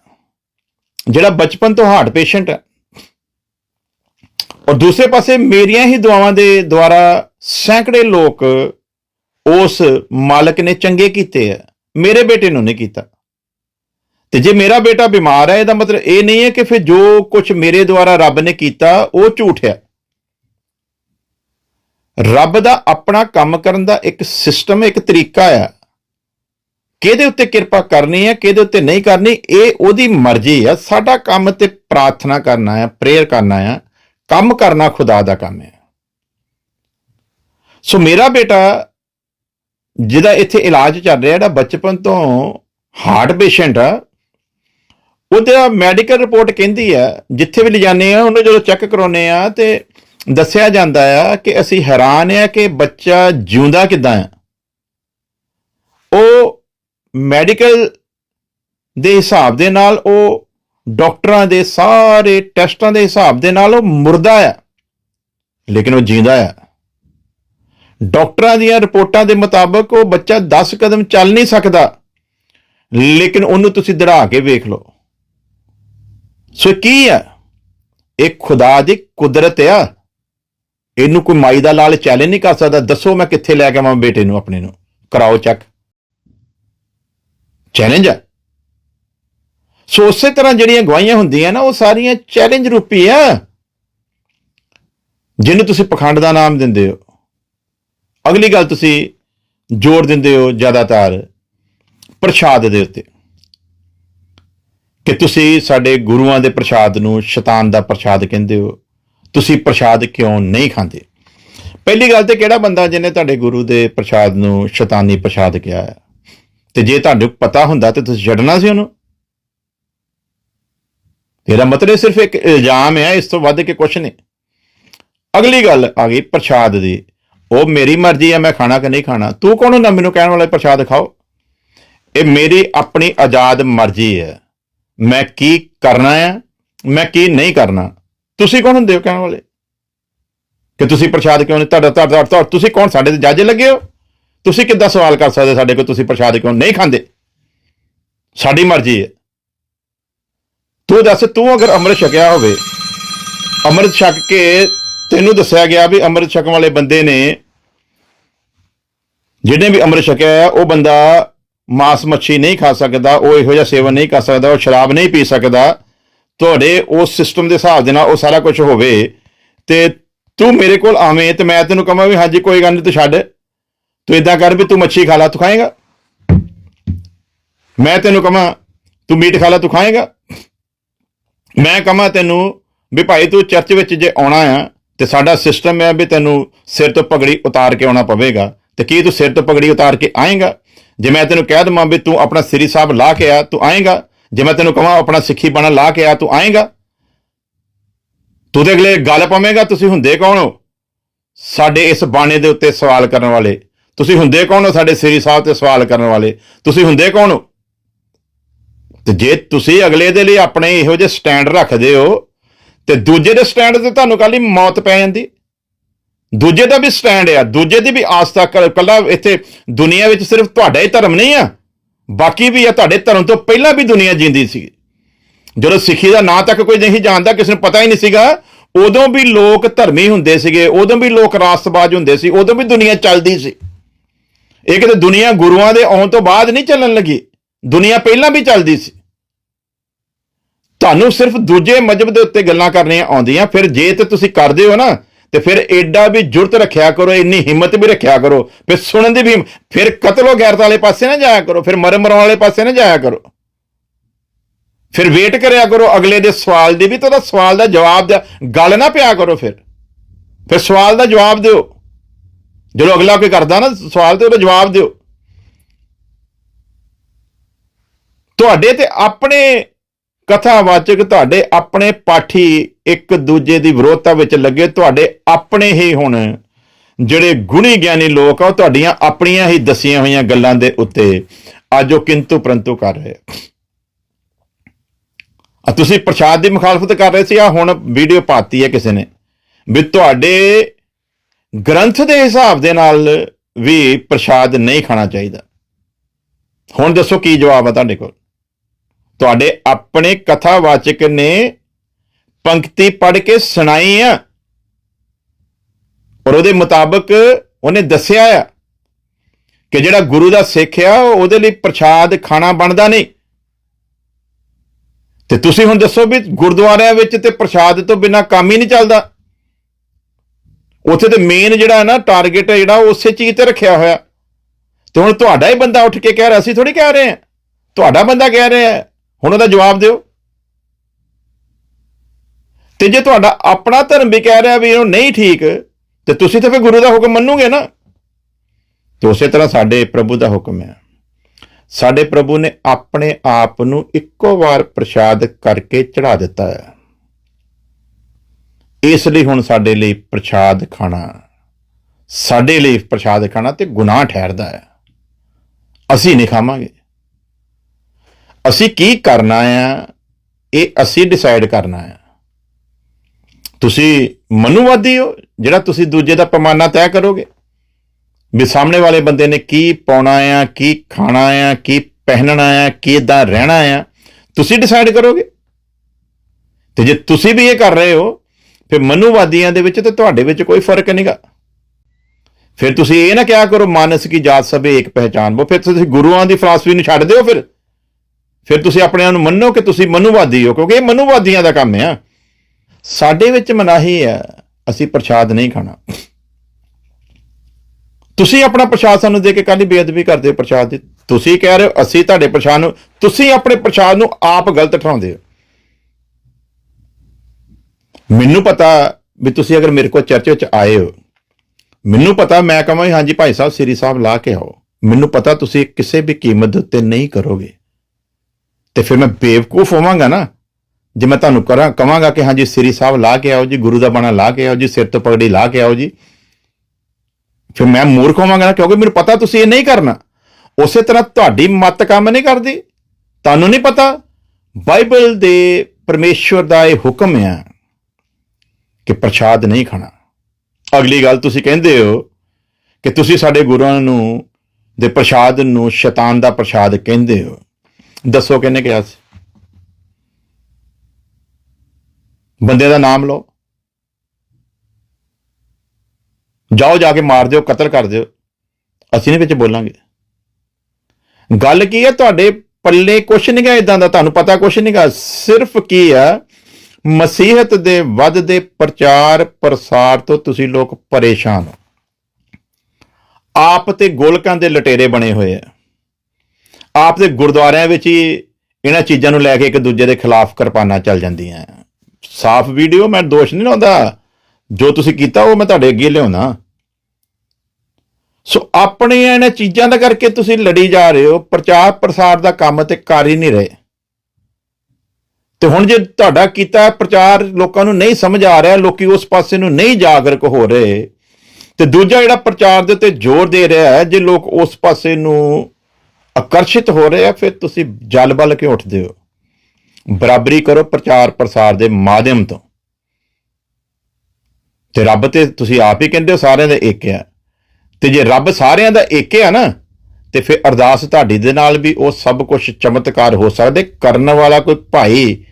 ਜਿਹੜਾ ਬਚਪਨ ਤੋਂ ਹਾਰਟ ਪੇਸ਼ੈਂਟ ਹੈ। ਔਰ ਦੂਸਰੇ ਪਾਸੇ ਮੇਰੀਆਂ ਹੀ ਦੁਆਵਾਂ ਦੇ ਦੁਆਰਾ ਸੈਂਕੜੇ ਲੋਕ ਉਸ ਮਾਲਕ ਨੇ ਚੰਗੇ ਕੀਤੇ ਆ ਮੇਰੇ ਬੇਟੇ ਨੂੰ ਨਹੀਂ ਕੀਤਾ। ਤੇ ਜੇ ਮੇਰਾ ਬੇਟਾ ਬਿਮਾਰ ਹੈ, ਇਹਦਾ ਮਤਲਬ ਇਹ ਨਹੀਂ ਹੈ ਕਿ ਫਿਰ ਜੋ ਕੁਝ ਮੇਰੇ ਦੁਆਰਾ ਰੱਬ ਨੇ ਕੀਤਾ, ਉਹ ਝੂਠ ਹੈ। ਰੱਬ ਦਾ ਆਪਣਾ ਕੰਮ ਕਰਨ ਦਾ ਇੱਕ ਸਿਸਟਮ, ਇੱਕ ਤਰੀਕਾ ਹੈ। ਕਿਹਦੇ ਉੱਤੇ ਕਿਰਪਾ ਕਰਨੀ ਹੈ, ਕਿਹਦੇ ਉੱਤੇ ਨਹੀਂ ਕਰਨੀ, ਇਹ ਉਹਦੀ ਮਰਜ਼ੀ ਆ ਸਾਡਾ ਕੰਮ ਤੇ ਪ੍ਰਾਰਥਨਾ ਕਰਨਾ ਹੈ, ਪ੍ਰੇਅਰ ਕਰਨਾ ਹੈ। ਕੰਮ ਕਰਨਾ ਖੁਦਾ ਦਾ ਕੰਮ ਹੈ। ਸੋ ਮੇਰਾ ਬੇਟਾ, ਜਿਹਦਾ ਇੱਥੇ ਇਲਾਜ ਚੱਲ ਰਿਹਾ, ਜਿਹੜਾ ਬਚਪਨ ਤੋਂ ਹਾਰਟ ਪੇਸ਼ੈਂਟ ਆ ਉਹ ਉਹਦਾ ਮੈਡੀਕਲ ਰਿਪੋਰਟ ਕਹਿੰਦੀ ਆ, ਜਿੱਥੇ ਵੀ ਲਿਜਾਨੇ ਆ, ਉਹਨੂੰ ਜਦੋਂ ਚੈੱਕ ਕਰਾਉਨੇ ਆ ਤੇ ਦੱਸਿਆ ਜਾਂਦਾ ਆ ਕਿ ਅਸੀਂ ਹੈਰਾਨ ਆ ਕਿ ਬੱਚਾ ਜਿਉਂਦਾ ਕਿਦਾਂ ਆ। ਉਹ ਮੈਡੀਕਲ ਦੇ ਹਿਸਾਬ ਦੇ ਨਾਲ, ਉਹ ਡਾਕਟਰਾਂ ਦੇ ਸਾਰੇ ਟੈਸਟਾਂ ਦੇ ਹਿਸਾਬ ਦੇ ਨਾਲ ਉਹ ਮੁਰਦਾ ਆ, ਲੇਕਿਨ ਉਹ ਜਿੰਦਾ ਆ। ਡਾਕਟਰਾਂ ਦੀਆਂ ਰਿਪੋਰਟਾਂ ਦੇ ਮੁਤਾਬਕ ਉਹ ਬੱਚਾ 10 ਕਦਮ ਚੱਲ ਨਹੀਂ ਸਕਦਾ, ਲੇਕਿਨ ਉਹਨੂੰ ਤੁਸੀਂ ਦੜਾ ਕੇ ਵੇਖ ਲਓ। ਸੋ ਕੀ ਆ? ਇਹ ਖੁਦਾ ਦੀ ਕੁਦਰਤ ਆ। ਇਹਨੂੰ ਕੋਈ ਮਾਈ ਦਾ ਲਾਲ ਚੈਲੰਜ ਨਹੀਂ ਕਰ ਸਕਦਾ। ਦੱਸੋ ਮੈਂ ਕਿੱਥੇ ਲੈ ਕੇ ਆਵਾਂ ਬੇਟੇ ਨੂੰ, ਆਪਣੇ ਨੂੰ। ਕਰਾਓ ਚੈੱਕ ਚੈਲੰਜ ਆ। ਸੋ ਉਸੇ ਤਰ੍ਹਾਂ ਜਿਹੜੀਆਂ ਗਵਾਹੀਆਂ ਹੁੰਦੀਆਂ ਨਾ, ਉਹ ਸਾਰੀਆਂ ਚੈਲੰਜ ਰੂਪੀ ਆ। ਜਿਹਨੂੰ ਤੁਸੀਂ ਪਖੰਡ ਦਾ ਨਾਮ ਦਿੰਦੇ ਹੋ। ਅਗਲੀ ਗੱਲ ਤੁਸੀਂ ਜੋੜ ਦਿੰਦੇ ਹੋ ਜ਼ਿਆਦਾਤਰ ਪ੍ਰਸ਼ਾਦ ਦੇ ਉੱਤੇ। ਕਿ ਤੁਸੀਂ ਸਾਡੇ ਗੁਰੂਆਂ ਦੇ ਪ੍ਰਸ਼ਾਦ ਨੂੰ ਸ਼ੈਤਾਨ ਦਾ ਪ੍ਰਸ਼ਾਦ ਕਹਿੰਦੇ ਹੋ? ਤੁਸੀਂ ਪ੍ਰਸ਼ਾਦ ਕਿਉਂ ਨਹੀਂ ਖਾਂਦੇ? ਪਹਿਲੀ ਗੱਲ ਤੇ ਕਿਹੜਾ ਬੰਦਾ ਜਿਹਨੇ ਤੁਹਾਡੇ ਗੁਰੂ ਦੇ ਪ੍ਰਸ਼ਾਦ ਨੂੰ ਸ਼ੈਤਾਨੀ ਪ੍ਰਸ਼ਾਦ ਕਿਹਾ ਹੈ? ਤੇ ਜੇ ਤੁਹਾਨੂੰ ਪਤਾ ਹੁੰਦਾ ਤੇ ਤੁਸੀਂ ਛੱਡਣਾ ਸੀ ਉਹਨੂੰ? ਇਹਦਾ ਮਤਲਬ ਸਿਰਫ ਇੱਕ ਇਲਜ਼ਾਮ ਹੈ, ਇਸ ਤੋਂ ਵੱਧ ਕੇ ਕੁਝ ਨਹੀਂ। ਅਗਲੀ ਗੱਲ ਆ ਗਈ ਪ੍ਰਸ਼ਾਦ ਦੀ। ਉਹ ਮੇਰੀ ਮਰਜ਼ੀ ਹੈ, ਮੈਂ ਖਾਣਾ ਕਿ ਨਹੀਂ ਖਾਣਾ? ਤੂੰ ਕੌਣ ਹੁੰਦਾ? ਮੈਨੂੰ ਕਹਿਣ ਵਾਲਾ ਪ੍ਰਸ਼ਾਦ ਖਾਓ। ਇਹ ਮੇਰੀ ਆਪਣੀ ਆਜ਼ਾਦ ਮਰਜ਼ੀ ਹੈ। ਮੈਂ ਕੀ ਕਰਨਾ ਹੈ ਮੈਂ ਕੀ ਨਹੀਂ ਕਰਨਾ? ਤੁਸੀਂ ਕੌਣ ਹੁੰਦੇ ਹੋ ਕਹਿਣ ਵਾਲੇ? ਕਿ ਤੁਸੀਂ ਪ੍ਰਸ਼ਾਦ ਕਿਉਂ ਨਹੀਂ ਤੁਹਾਡਾ ਤੁਹਾਡਾ ਤੁਸੀਂ ਕੌਣ? ਸਾਡੇ ਤੇ ਜੱਜ ਲੱਗੇ ਹੋ? ਤੁਸੀਂ ਕਿੱਦਾਂ ਸਵਾਲ ਕਰ ਸਕਦੇ ਸਾਡੇ ਕੋਲ ਤੁਸੀਂ ਪ੍ਰਸ਼ਾਦ ਕਿਉਂ ਨਹੀਂ ਖਾਂਦੇ? ਸਾਡੀ ਮਰਜ਼ੀ ਹੈ। ਤੂੰ ਦੱਸ, ਤੂੰ ਅਗਰ ਅੰਮ੍ਰਿਤ ਛਕਿਆ ਹੋਵੇ, ਅੰਮ੍ਰਿਤ ਛਕ ਕੇ ਤੈਨੂੰ ਦੱਸਿਆ ਗਿਆ ਵੀ ਅੰਮ੍ਰਿਤ ਛਕਣ ਵਾਲੇ ਬੰਦੇ ਨੇ, ਜਿਹਨੇ ਵੀ ਅੰਮ੍ਰਿਤ ਛਕਿਆ ਹੈ ਉਹ ਬੰਦਾ ਮਾਸ ਮੱਛੀ ਨਹੀਂ ਖਾ ਸਕਦਾ, ਉਹ ਇਹੋ ਜਿਹਾ ਸੇਵਨ ਨਹੀਂ ਕਰ ਸਕਦਾ, ਉਹ ਸ਼ਰਾਬ ਨਹੀਂ ਪੀ ਸਕਦਾ। ਤੁਹਾਡੇ ਉਸ ਸਿਸਟਮ ਦੇ ਹਿਸਾਬ ਦੇ ਨਾਲ ਉਹ ਸਾਰਾ ਕੁਝ ਹੋਵੇ ਤੇ ਤੂੰ ਮੇਰੇ ਕੋਲ ਆਵੇਂ ਤੇ ਮੈਂ ਤੈਨੂੰ ਕਹਾਂ ਵੀ ਹਾਂਜੀ, ਕੋਈ ਗੱਲ ਨਹੀਂ ਤੂੰ ਛੱਡ। ਤੂੰ ਇਦਾਂ ਕਰ ਵੀ ਤੂੰ ਮੱਛੀ ਖਾ ਲਾ, ਤੂੰ ਖਾਏਗਾ? ਮੈਂ ਤੈਨੂੰ ਕਹਾਂ, ਤੂੰ ਮੀਟ ਖਾ ਲਾ, ਤੂੰ ਖਾਏਗਾ? ਮੈਂ ਕਹਾਂ ਤੈਨੂੰ ਵੀ ਭਾਈ ਤੂੰ ਚਰਚ ਵਿੱਚ ਜੇ ਆਉਣਾ ਆ ਤੇ ਸਾਡਾ ਸਿਸਟਮ ਹੈ ਵੀ ਤੈਨੂੰ ਸਿਰ ਤੋਂ ਪਗੜੀ ਉਤਾਰ ਕੇ ਆਉਣਾ ਪਵੇਗਾ ਤੇ ਕੀ ਤੂੰ ਸਿਰ ਤੋਂ ਪਗੜੀ ਉਤਾਰ ਕੇ ਆਏਗਾ? ਜੇ ਮੈਂ ਤੈਨੂੰ ਕਹਿ ਦਵਾਂ ਵੀ ਤੂੰ ਆਪਣਾ ਸ੍ਰੀ ਸਾਹਿਬ ਲਾ ਕੇ ਆ, ਤੂੰ ਆਏਗਾ? ਜੇ ਮੈਂ ਤੈਨੂੰ ਕਹਾਂ ਆਪਣਾ ਸਿੱਖੀ ਬਾਣਾ ਲਾ ਕੇ ਆ, ਤੂੰ ਆਏਗਾ? ਤੂੰ ਦੇ ਅਗਲੇ ਗੱਲ ਪਵੇਂਗਾ? ਤੁਸੀਂ ਹੁੰਦੇ ਕੌਣ ਹੋ? ਸਾਡੇ ਇਸ ਬਾਣੇ ਦੇ ਉੱਤੇ ਸਵਾਲ ਕਰਨ ਵਾਲੇ। ਤੁਸੀਂ ਹੁੰਦੇ ਕੌਣ ਹੋ ਸਾਡੇ ਸ੍ਰੀ ਸਾਹਿਬ ਤੇ ਸਵਾਲ ਕਰਨ ਵਾਲੇ? ਤੁਸੀਂ ਹੁੰਦੇ ਕੌਣ ਹੋ? ਤੇ ਜੇ ਤੁਸੀਂ ਅਗਲੇ ਦੇ ਲਈ ਆਪਣੇ ਇਹੋ ਜਿਹੇ ਸਟੈਂਡ ਰੱਖਦੇ ਹੋ, ਤੇ ਦੂਜੇ ਦੇ ਸਟੈਂਡ ਤੇ ਤੁਹਾਨੂੰ ਕੱਲ ਮੌਤ ਪੈ ਜਾਂਦੀ। ਦੂਜੇ ਦਾ ਵੀ ਸਟੈਂਡ ਆ, ਦੂਜੇ ਦੀ ਵੀ ਆਸਥਾ ਕੱਲਾ ਇੱਥੇ ਦੁਨੀਆ ਵਿੱਚ ਸਿਰਫ ਤੁਹਾਡਾ ਹੀ ਧਰਮ ਨਹੀਂ ਆ, ਬਾਕੀ ਵੀ ਆ ਤੁਹਾਡੇ ਧਰਮ ਤੋਂ ਪਹਿਲਾਂ ਵੀ ਦੁਨੀਆ ਜਿੰਦੀ ਸੀ। ਜਦੋਂ ਸਿੱਖੀ ਦਾ ਨਾਂ ਤੱਕ ਕੋਈ ਨਹੀਂ ਜਾਣਦਾ, ਕਿਸੇ ਨੂੰ ਪਤਾ ਹੀ ਨਹੀਂ ਸੀਗਾ, ਉਦੋਂ ਵੀ ਲੋਕ ਧਰਮੀ ਹੁੰਦੇ ਸੀਗੇ, ਉਦੋਂ ਵੀ ਲੋਕ ਰਾਸਤਬਾਜ਼ ਹੁੰਦੇ ਸੀ, ਉਦੋਂ ਵੀ ਦੁਨੀਆ ਚੱਲਦੀ ਸੀ। ਇਹ ਕਿਤੇ ਦੁਨੀਆ ਗੁਰੂਆਂ ਦੇ ਆਉਣ ਤੋਂ ਬਾਅਦ ਨਹੀਂ ਚੱਲਣ ਲੱਗੀ, ਦੁਨੀਆ ਪਹਿਲਾਂ ਵੀ ਚੱਲਦੀ ਸੀ। ਤੁਹਾਨੂੰ ਸਿਰਫ ਦੂਜੇ ਮਜਬ ਦੇ ਉੱਤੇ ਗੱਲਾਂ ਕਰਨੀਆਂ ਆਉਂਦੀਆਂ, ਫਿਰ ਜੇ ਤੇ ਤੁਸੀਂ ਕਰਦੇ ਹੋ ਨਾ ਤੇ ਫਿਰ ਐਡਾ ਵੀ ਜੁਰਤ ਰੱਖਿਆ ਕਰੋ, ਇੰਨੀ ਹਿੰਮਤ ਵੀ ਰੱਖਿਆ ਕਰੋ, ਫਿਰ ਸੁਣਨ ਦੀ ਵੀ ਹਿੰਮ- ਫਿਰ ਕਤਲੋ ਗੈਰਤ ਵਾਲੇ ਪਾਸੇ ਨਾ ਜਾਇਆ ਕਰੋ, ਫਿਰ ਮਰਨ ਮਰਾਉਣ ਵਾਲੇ ਪਾਸੇ ਨਾ ਜਾਇਆ ਕਰੋ। ਫਿਰ ਵੇਟ ਕਰਿਆ ਕਰੋ, ਅਗਲੇ ਦੇ ਸਵਾਲ ਦੀ ਵੀ ਤਾਂ ਉਹਦਾ ਸਵਾਲ ਦਾ ਜਵਾਬ ਦਾ ਗੱਲ ਨਾ ਪਿਆ ਕਰੋ ਫਿਰ। ਫਿਰ ਸਵਾਲ ਦਾ ਜਵਾਬ ਦਿਓ। ਜਦੋਂ ਅਗਲਾ ਕੋਈ ਕਰਦਾ ਨਾ ਸਵਾਲ ਤੇ ਉਹਦਾ ਜਵਾਬ ਦਿਓ। ਤੁਹਾਡੇ ਤੇ ਆਪਣੇ ਕਥਾਵਾਚਕ ਤੁਹਾਡੇ ਆਪਣੇ ਪਾਠੀ ਇੱਕ ਦੂਜੇ ਦੀ ਵਿਰੋਧਤਾ ਵਿੱਚ ਲੱਗੇ ਤੁਹਾਡੇ ਆਪਣੇ ਹੀ ਹੁਣ ਜਿਹੜੇ ਗੁਣੀ ਗਿਆਨੀ ਲੋਕ ਆ, ਉਹ ਤੁਹਾਡੀਆਂ ਆਪਣੀਆਂ ਹੀ ਦਸੀਆਂ ਹੋਈਆਂ ਗੱਲਾਂ ਦੇ ਉੱਤੇ ਅੱਜ ਉਹ ਕਿੰਤੂ ਪਰੰਤੂ ਕਰ ਰਹੇ ਆ। ਤੁਸੀਂ ਪ੍ਰਸ਼ਾਦ ਦੀ ਮੁਖਾਲਫਤ ਕਰ ਰਹੇ ਸੀ, ਆ ਹੁਣ ਵੀਡੀਓ ਪਾਤੀ ਹੈ ਕਿਸੇ ਨੇ। ਵੀ ਤੁਹਾਡੇ ਗ੍ਰੰਥ ਦੇ ਹਿਸਾਬ ਦੇ ਨਾਲ ਵੀ ਪ੍ਰਸ਼ਾਦ ਨਹੀਂ ਖਾਣਾ ਚਾਹੀਦਾ। ਹੁਣ ਦੱਸੋ ਕੀ ਜਵਾਬ ਆ ਤੁਹਾਡੇ ਕੋਲ? ਤੁਹਾਡੇ ਆਪਣੇ ਕਥਾਵਾਚਕ ਨੇ ਪੰਕਤੀ ਪੜ੍ਹ ਕੇ ਸੁਣਾਈ ਆ। ਔਰ ਉਹਦੇ ਮੁਤਾਬਕ ਉਹਨੇ ਦੱਸਿਆ ਆ ਕਿ ਜਿਹੜਾ ਗੁਰੂ ਦਾ ਸਿੱਖ ਆ, ਉਹਦੇ ਲਈ ਪ੍ਰਸ਼ਾਦ ਖਾਣਾ ਬਣਦਾ ਨਹੀਂ। ਤੇ ਤੁਸੀਂ ਹੁਣ ਦੱਸੋ ਵੀ ਗੁਰਦੁਆਰਿਆਂ ਵਿੱਚ ਤੇ ਪ੍ਰਸ਼ਾਦ ਤੋਂ ਬਿਨਾ ਕੰਮ ਹੀ ਨਹੀਂ ਚੱਲਦਾ। ਉੱਥੇ ਤੇ ਮੇਨ ਜਿਹੜਾ ਹੈ ਨਾ ਟਾਰਗੇਟ ਹੈ ਜਿਹੜਾ ਉਹ ਉਸੇ ਚੀਜ਼ ਤੇ ਰੱਖਿਆ ਹੋਇਆ। ਤੇ ਹੁਣ ਤੁਹਾਡਾ ਹੀ ਬੰਦਾ ਉੱਠ ਕੇ ਕਹਿ ਰਿਹਾ, ਅਸੀਂ ਥੋੜੀ ਕਹਿ ਰਹੇ ਹਾਂ। ਤੁਹਾਡਾ ਬੰਦਾ ਕਹਿ ਰਿਹਾ ਹੁਣ ਉਹਦਾ ਜਵਾਬ ਦਿਓ। ਤੇ ਜੇ ਤੁਹਾਡਾ ਆਪਣਾ ਧਰਮ ਵੀ ਕਹਿ ਰਿਹਾ ਵੀ ਇਹ ਨਹੀਂ ਠੀਕ, ਤੇ ਤੁਸੀਂ ਤਾਂ ਫਿਰ ਗੁਰੂ ਦਾ ਹੁਕਮ ਮੰਨੋਗੇ ਨਾ। ਤੇ ਉਸੇ ਤਰ੍ਹਾਂ ਸਾਡੇ ਪ੍ਰਭੂ ਦਾ ਹੁਕਮ ਹੈ। ਸਾਡੇ ਪ੍ਰਭੂ ਨੇ ਆਪਣੇ ਆਪ ਨੂੰ ਇੱਕੋ ਵਾਰ ਪ੍ਰਸ਼ਾਦ ਕਰਕੇ ਚੜਾ ਦਿੱਤਾ ਹੈ। ਇਸ ਲਈ ਹੁਣ ਸਾਡੇ ਲਈ ਪ੍ਰਸ਼ਾਦ ਖਾਣਾ, ਸਾਡੇ ਲਈ ਪ੍ਰਸ਼ਾਦ ਖਾਣਾ ਤੇ ਗੁਨਾਹ ਠਹਿਰਦਾ ਹੈ। ਅਸੀਂ ਨਹੀਂ ਖਾਵਾਂਗੇ। ਅਸੀਂ ਕੀ ਕਰਨਾ ਆ, ਇਹ ਅਸੀਂ ਡਿਸਾਈਡ ਕਰਨਾ ਆ। ਤੁਸੀਂ ਮਨੁਵਾਦੀ ਹੋ, ਜਿਹੜਾ ਤੁਸੀਂ ਦੂਜੇ ਦਾ ਪੈਮਾਨਾ ਤੈਅ ਕਰੋਗੇ। ਵੀ ਸਾਹਮਣੇ ਵਾਲੇ ਬੰਦੇ ਨੇ ਕੀ ਪਾਉਣਾ ਆ, ਕੀ ਖਾਣਾ ਆ, ਕੀ ਪਹਿਨਣਾ ਆ, ਕਿਦਾਂ ਰਹਿਣਾ ਆ, ਤੁਸੀਂ ਡਿਸਾਈਡ ਕਰੋਗੇ। ਤੇ ਜੇ ਤੁਸੀਂ ਵੀ ਇਹ ਕਰ ਰਹੇ ਹੋ, ਫਿਰ ਮਨੁਵਾਦੀਆਂ ਦੇ ਵਿੱਚ ਤੇ ਤੁਹਾਡੇ ਵਿੱਚ ਕੋਈ ਫ਼ਰਕ ਨਹੀਂਗਾ। ਫਿਰ ਤੁਸੀਂ ਇਹ ਨਾ ਕਿਹਾ ਕਰੋ, ਮਾਨਸ ਕੀ ਜਾਤ ਸਭੇ ਇੱਕ ਪਹਿਚਾਨ। ਉਹ ਫਿਰ ਤੁਸੀਂ ਗੁਰੂਆਂ ਦੀ ਫਲਸਫੀ ਨੂੰ ਛੱਡ ਦਿਓ ਫਿਰ। ਫਿਰ ਤੁਸੀਂ ਆਪਣੇ ਆਪ ਨੂੰ ਮੰਨੋ ਕਿ ਤੁਸੀਂ ਮਨੁਵਾਦੀ ਹੋ, ਕਿਉਂਕਿ ਇਹ ਮਨੁਵਾਦੀਆਂ ਦਾ ਕੰਮ ਆ। ਸਾਡੇ ਵਿੱਚ ਮਨਾਹੀ ਹੈ, ਅਸੀਂ ਪ੍ਰਸ਼ਾਦ ਨਹੀਂ ਖਾਣਾ। ਤੁਸੀਂ ਆਪਣਾ ਪ੍ਰਸ਼ਾਦ ਸਾਨੂੰ ਦੇ ਕੇ ਕੱਲ ਬੇਅਦਬੀ ਕਰਦੇ ਹੋ ਪ੍ਰਸ਼ਾਦ ਦੀ। ਤੁਸੀਂ ਕਹਿ ਰਹੇ ਹੋ, ਅਸੀਂ ਤੁਹਾਡੇ ਪ੍ਰਸ਼ਾਦ ਨੂੰ, ਤੁਸੀਂ ਆਪਣੇ ਪ੍ਰਸ਼ਾਦ ਨੂੰ ਆਪ ਗਲਤ ਠਾਉਂਦੇ ਹੋ। ਮੈਨੂੰ ਪਤਾ ਵੀ ਤੁਸੀਂ ਅਗਰ ਮੇਰੇ ਕੋਲ ਚਰਚ ਵਿੱਚ ਆਏ ਹੋ, ਮੈਨੂੰ ਪਤਾ, ਮੈਂ ਕਹਾਂ ਹਾਂਜੀ ਭਾਈ ਸਾਹਿਬ, ਸ੍ਰੀ ਸਾਹਿਬ ਲਾ ਕੇ ਆਓ। ਮੈਨੂੰ ਪਤਾ ਤੁਸੀਂ ਕਿਸੇ ਵੀ ਕੀਮਤ ਦੇ ਉੱਤੇ ਨਹੀਂ ਕਰੋਗੇ। ਤੇ ਫਿਰ ਮੈਂ ਬੇਵਕੂਫ ਹੋਵਾਂਗਾ ਨਾ। ਜੇ ਮੈਂ ਤੁਹਾਨੂੰ ਕਰਾਂ, ਕਵਾਂਗਾ ਕਿ ਹਾਂਜੀ, ਸ੍ਰੀ ਸਾਹਿਬ ਲਾ ਕੇ ਆਓ ਜੀ, ਗੁਰੂ ਦਾ ਬਾਣਾ ਲਾ ਕੇ ਆਓ ਜੀ, ਸਿਰ ਤੋਂ ਪਗੜੀ ਲਾ ਕੇ ਆਓ ਜੀ। ਫਿਰ ਮੈਂ ਮੂਰਖ ਹੋਵਾਂਗਾ ਨਾ, ਕਿਉਂਕਿ ਮੈਨੂੰ ਪਤਾ ਤੁਸੀਂ ਇਹ ਨਹੀਂ ਕਰਨਾ। ਉਸੇ ਤਰ੍ਹਾਂ ਤੁਹਾਡੀ ਮਤ ਕੰਮ ਨਹੀਂ ਕਰਦੀ। ਤੁਹਾਨੂੰ ਨਹੀਂ ਪਤਾ, ਬਾਈਬਲ ਦੇ ਪਰਮੇਸ਼ਵਰ ਦਾ ਇਹ ਹੁਕਮ ਹੈ ਕਿ ਪ੍ਰਸ਼ਾਦ ਨਹੀਂ ਖਾਣਾ। ਅਗਲੀ ਗੱਲ ਤੁਸੀਂ ਕਹਿੰਦੇ ਹੋ ਕਿ ਤੁਸੀਂ ਸਾਡੇ ਗੁਰੂਆਂ ਨੂੰ ਦੇ ਪ੍ਰਸ਼ਾਦ ਨੂੰ ਸ਼ੈਤਾਨ ਦਾ ਪ੍ਰਸ਼ਾਦ ਕਹਿੰਦੇ ਹੋ। ਦੱਸੋ ਕਿਹਨੇ ਕਿਹਾ ਸੀ? ਬੰਦੇ ਦਾ ਨਾਮ ਲਓ। ਜਾਓ ਜਾ ਕੇ ਮਾਰ ਦਿਓ, ਕਤਲ ਕਰ ਦਿਓ। ਅਸੀਂ ਨਹੀਂ ਵਿੱਚ ਬੋਲਾਂਗੇ। ਗੱਲ ਕੀ ਹੈ? ਤੁਹਾਡੇ ਪੱਲੇ ਕੁਛ ਨਹੀਂ ਗਾ ਇਦਾਂ ਦਾ। ਤੁਹਾਨੂੰ ਪਤਾ ਕੁਛ ਨਹੀਂ ਗਾ। ਸਿਰਫ ਕੀ ਆ ਮਸੀਹਤ ਦੇ ਵੱਧਦੇ ਪ੍ਰਚਾਰ, ਪ੍ਰਸਾਰ ਤੋਂ ਤੁਸੀਂ ਲੋਕ ਪਰੇਸ਼ਾਨ ਹੋ। ਆਪ ਤੇ ਗੋਲਕਾਂ ਦੇ ਲਟੇਰੇ ਬਣੇ ਹੋਏ ਆ। ਆਪ ਦੇ ਗੁਰਦੁਆਰਿਆਂ ਵਿੱਚ ਹੀ ਇਹਨਾਂ ਚੀਜ਼ਾਂ ਨੂੰ ਲੈ ਕੇ ਇੱਕ ਦੂਜੇ ਦੇ ਖਿਲਾਫ ਕਿਰਪਾਨਾਂ ਚੱਲ ਜਾਂਦੀਆਂ। ਸਾਫ਼ ਵੀਡੀਓ, ਮੈਂ ਦੋਸ਼ ਨਹੀਂ ਲਾਉਂਦਾ। ਜੋ ਤੁਸੀਂ ਕੀਤਾ, ਉਹ ਮੈਂ ਤੁਹਾਡੇ ਅੱਗੇ ਲਿਆਉਣਾ। ਸੋ ਆਪਣੇ ਇਹਨਾਂ ਚੀਜ਼ਾਂ ਦਾ ਕਰਕੇ ਤੁਸੀਂ ਲੜੀ ਜਾ ਰਹੇ ਹੋ, ਪ੍ਰਚਾਰ ਪ੍ਰਸਾਰ ਦਾ ਕੰਮ ਤੇ ਕਰ ਹੀ ਨਹੀਂ ਰਹੇ। ਤੇ ਹੁਣ ਜੇ ਤੁਹਾਡਾ ਕੀਤਾ ਪ੍ਰਚਾਰ ਲੋਕਾਂ ਨੂੰ ਨਹੀਂ ਸਮਝ ਆ ਰਿਹਾ, ਲੋਕੀ ਉਸ ਪਾਸੇ ਨੂੰ ਨਹੀਂ ਜਾਗਰੂਕ ਹੋ ਰਹੇ, ਤੇ ਦੂਜਾ ਜਿਹੜਾ ਪ੍ਰਚਾਰ ਦੇ ਉੱਤੇ ਜ਼ੋਰ ਦੇ ਰਿਹਾ ਹੈ, ਜੇ ਲੋਕ ਉਸ ਪਾਸੇ ਨੂੰ ਆਕਰਸ਼ਿਤ ਹੋ ਰਹੇ ਆ, ਫਿਰ ਤੁਸੀਂ ਜਲ ਬਲ ਕੇ ਉੱਠਦੇ ਹੋ? ਬਰਾਬਰੀ ਕਰੋ ਪ੍ਰਚਾਰ ਪ੍ਰਸਾਰ ਦੇ ਮਾਧਿਅਮ ਤੋਂ। ਤੇ ਰੱਬ ਤੇ ਤੁਸੀਂ ਆਪ ਹੀ ਕਹਿੰਦੇ ਹੋ ਸਾਰਿਆਂ ਦਾ ਇੱਕ ਆ। ਤੇ ਜੇ ਰੱਬ ਸਾਰਿਆਂ ਦਾ ਇੱਕ ਆ ਨਾ, ਤੇ ਫਿਰ ਅਰਦਾਸ ਤੁਹਾਡੀ ਦੇ ਨਾਲ ਵੀ ਉਹ ਸਭ ਕੁਝ ਚਮਤਕਾਰ ਹੋ ਸਕਦੇ। ਕਰਨ ਵਾਲਾ ਕੋਈ ਭਾਈ,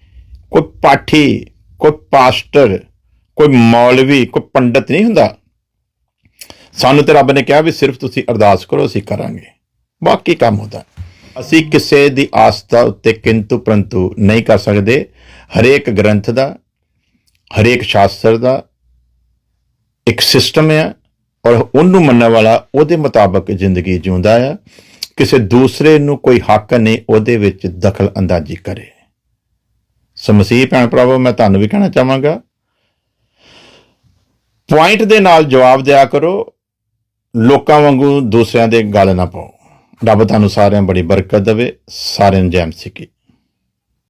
ਕੋਈ ਪਾਠੀ, ਕੋਈ ਪਾਸਟਰ, ਕੋਈ ਮੌਲਵੀ, ਕੋਈ ਪੰਡਤ ਨਹੀਂ ਹੁੰਦਾ। ਸਾਨੂੰ ਤੇ ਰੱਬ ਨੇ ਕਿਹਾ ਵੀ ਸਿਰਫ ਤੁਸੀਂ ਅਰਦਾਸ ਕਰੋ, ਅਸੀਂ ਕਰਾਂਗੇ। ਬਾਕੀ ਕੰਮ ਹੁੰਦਾ। ਅਸੀਂ ਕਿਸੇ ਦੀ ਆਸਥਾ ਉੱਤੇ ਕਿੰਤੂ ਪ੍ਰੰਤੂ ਨਹੀਂ ਕਰ ਸਕਦੇ। ਹਰੇਕ ਗ੍ਰੰਥ ਦਾ, ਹਰੇਕ ਸ਼ਾਸਤਰ ਦਾ ਇੱਕ ਸਿਸਟਮ ਹੈ ਔਰ ਉਹਨੂੰ ਮੰਨਣ ਵਾਲਾ ਉਹਦੇ ਮੁਤਾਬਕ ਜ਼ਿੰਦਗੀ ਜਿਉਂਦਾ ਆ। ਕਿਸੇ ਦੂਸਰੇ ਨੂੰ ਕੋਈ ਹੱਕ ਨਹੀਂ ਉਹਦੇ ਵਿੱਚ ਦਖਲ ਅੰਦਾਜ਼ੀ ਕਰੇ। ਸੋ ਮਸੀਹ ਭੈਣ ਭਰਾਵੋ, ਮੈਂ ਤੁਹਾਨੂੰ ਵੀ ਕਹਿਣਾ ਚਾਹਾਂਗਾ ਪੁਆਇੰਟ ਦੇ ਨਾਲ ਜਵਾਬ ਦਿਆ ਕਰੋ। ਲੋਕਾਂ ਵਾਂਗੂ ਦੂਸਰਿਆਂ ਦੇ ਗੱਲ ਨਾ ਪਾਓ। ਰੱਬ ਤੁਹਾਨੂੰ ਸਾਰਿਆਂ ਬੜੀ ਬਰਕਤ ਦੇਵੇ ਸਾਰਿਆਂ ਨੂੰ ਜੈ ਮਸੀਹ ਕੀ।